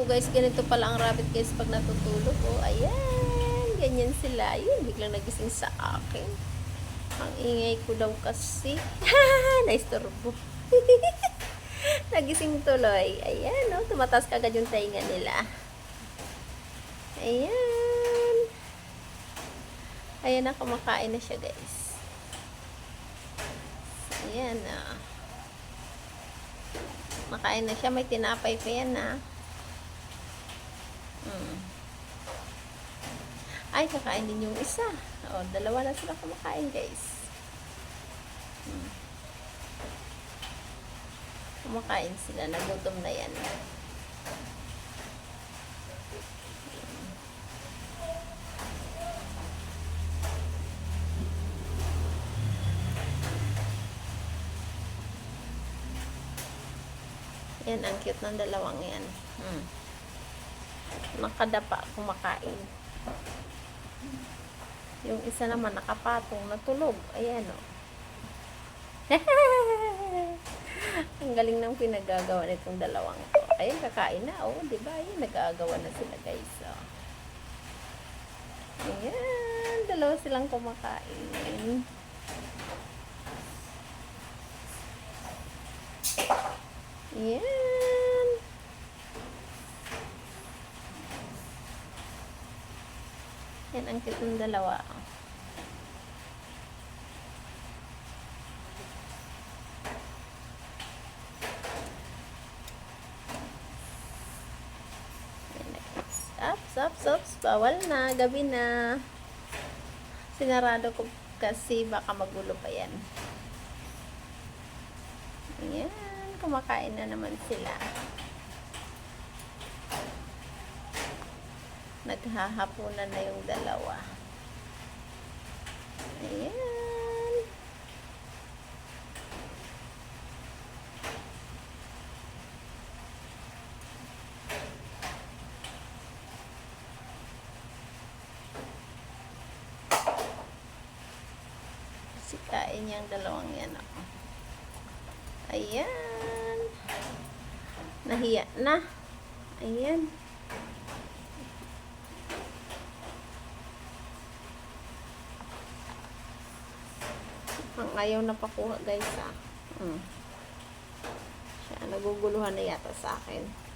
po guys, ganito pala ang rabbit guys pag natutulog. Oh, ayan. Ganyan sila. Ayun, biglang nagising sa akin. Ang ingay ko daw kasi. Naistorbo. nagising tuloy. Ayan, oh, tumataas kagad yung tainga nila. Ayan. Ayan na, kumakain na siya guys. Ayan na. Makain na siya. May tinapay pa yan na. Mm. Ay, kakain din yung isa. O, dalawa na sila kumakain, guys. Mm. Kumakain sila. Nagutom na yan. Yan, ang cute ng dalawang yan. Hmm. Nakadapa, kumakain. Yung isa naman nakapatong, natulog. Ayan o. ang galing ng pinagagawa nitong dalawang to. Ayan, kakain na. Oh, di ba? Ayan, nag-aagawa na sila, guys. Oh. Ayan, dalawa silang kumakain. Yan. Yan ang cute ng dalawa. Ups, ups, ups. Bawal na. Gabi na. Sinarado ko kasi baka magulo pa yan. Ayan, kumakain na naman sila. Naghahapunan na yung dalawa. Ayan. Sikain ang dalawang yan ako. Ayan. Nahiya na. Ayan. Ang ayaw na pakuha guys ah. Hmm. Siya, naguguluhan na yata sa akin.